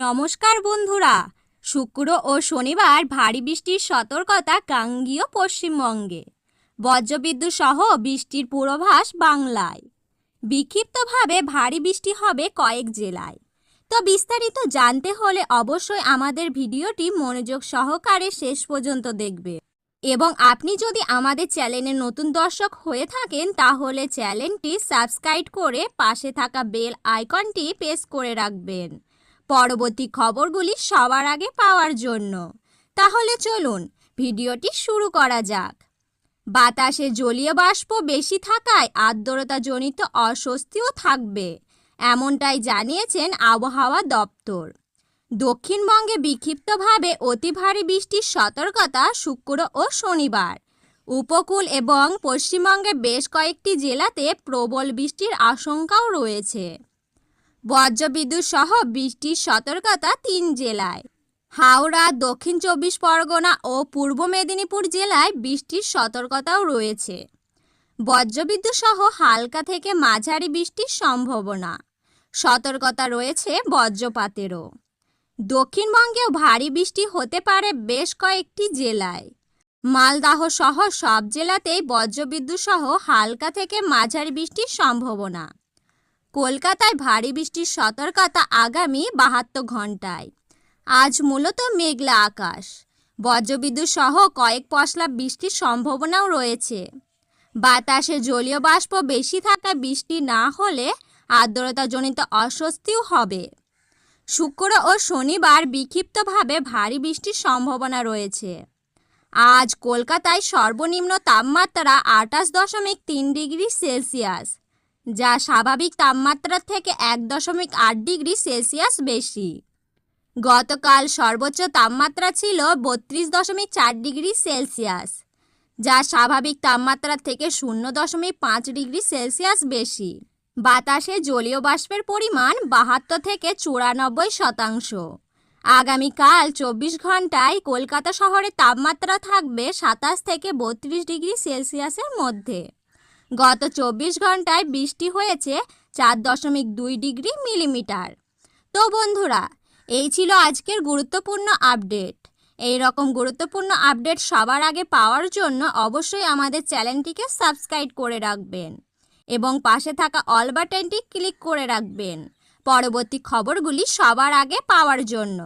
নমস্কার বন্ধুরা। শুক্র ও শনিবার ভারী বৃষ্টির সতর্কতা গাঙ্গীয় পশ্চিমবঙ্গে। বজ্রবিদ্যুৎ সহ বৃষ্টির পূর্বাভাস বাংলায়। বিক্ষিপ্তভাবে ভারী বৃষ্টি হবে কয়েক জেলায়। তো বিস্তারিত জানতে হলে অবশ্যই আমাদের ভিডিওটি মনোযোগ সহকারে শেষ পর্যন্ত দেখবে। এবং আপনি যদি আমাদের চ্যানেলের নতুন দর্শক হয়ে থাকেন, তাহলে চ্যানেলটি সাবস্ক্রাইব করে পাশে থাকা বেল আইকনটি প্রেস করে রাখবেন। পরবর্তী খবরগুলি সবার আগে পাওয়ার জন্য। তাহলে চলুন, ভিডিওটি শুরু করা যাক। বাতাসে জলীয় বাষ্প বেশি থাকায় আর্দ্রতাজনিত অস্বস্তিও থাকবে, এমনটাই জানিয়েছেন আবহাওয়া দপ্তর। দক্ষিণবঙ্গে বিক্ষিপ্তভাবে অতি ভারী বৃষ্টির সতর্কতা শুক্র ও শনিবার। উপকূল এবং পশ্চিমবঙ্গের বেশ কয়েকটি জেলাতে প্রবল বৃষ্টির আশঙ্কাও রয়েছে। বজ্রবিদ্যুৎ সহ বৃষ্টির সতর্কতা তিন জেলায়। হাওড়া, দক্ষিণ চব্বিশ পরগনা ও পূর্ব মেদিনীপুর জেলায় বৃষ্টির সতর্কতাও রয়েছে। বজ্রবিদ্যুৎ সহ হালকা থেকে মাঝারি বৃষ্টির সম্ভাবনা। সতর্কতা রয়েছে বজ্রপাতেরও। দক্ষিণবঙ্গেও ভারী বৃষ্টি হতে পারে বেশ কয়েকটি জেলায়। মালদাহ সহ সব জেলাতেই বজ্রবিদ্যুৎ সহ হালকা থেকে মাঝারি বৃষ্টির সম্ভাবনা। কলকাতায় ভারী বৃষ্টির সতর্কতা আগামী বাহাত্তর ঘন্টায় আজ মূলত মেঘলা আকাশ। বজ্রবিদ্যুৎ সহ কয়েক পশলা বৃষ্টির সম্ভাবনাও রয়েছে। বাতাসে জলীয় বাষ্প বেশি থাকা বৃষ্টি না হলে আর্দ্রতাজনিত অস্বস্তিও হবে। শুক্র ও শনিবার বিক্ষিপ্তভাবে ভারী বৃষ্টির সম্ভাবনা রয়েছে। আজ কলকাতায় সর্বনিম্ন তাপমাত্রা আটাশ দশমিক তিন ডিগ্রি সেলসিয়াস। যা স্বাভাবিক তাপমাত্রার থেকে এক দশমিক আট ডিগ্রি সেলসিয়াস বেশি। গতকাল সর্বোচ্চ তাপমাত্রা ছিল বত্রিশ দশমিক চার ডিগ্রি সেলসিয়াস, যা স্বাভাবিক তাপমাত্রার থেকে শূন্য দশমিক পাঁচ ডিগ্রি সেলসিয়াস বেশি। বাতাসে জলীয় বাষ্পের পরিমাণ বাহাত্তর থেকে চুরানব্বই শতাংশ। আগামীকাল চব্বিশ ঘন্টায় কলকাতা শহরে তাপমাত্রা থাকবে সাতাশ থেকে বত্রিশ ডিগ্রি সেলসিয়াসের মধ্যে। গত চব্বিশ ঘন্টায় বৃষ্টি হয়েছে চার দশমিক দুই ডিগ্রি মিলিমিটার। তো বন্ধুরা, এই ছিল আজকের গুরুত্বপূর্ণ আপডেট। এই রকম গুরুত্বপূর্ণ আপডেট সবার আগে পাওয়ার জন্য অবশ্যই আমাদের চ্যানেলটিকে সাবস্ক্রাইব করে রাখবেন এবং পাশে থাকা অল বাটনটি ক্লিক করে রাখবেন। পরবর্তী খবরগুলি সবার আগে পাওয়ার জন্য।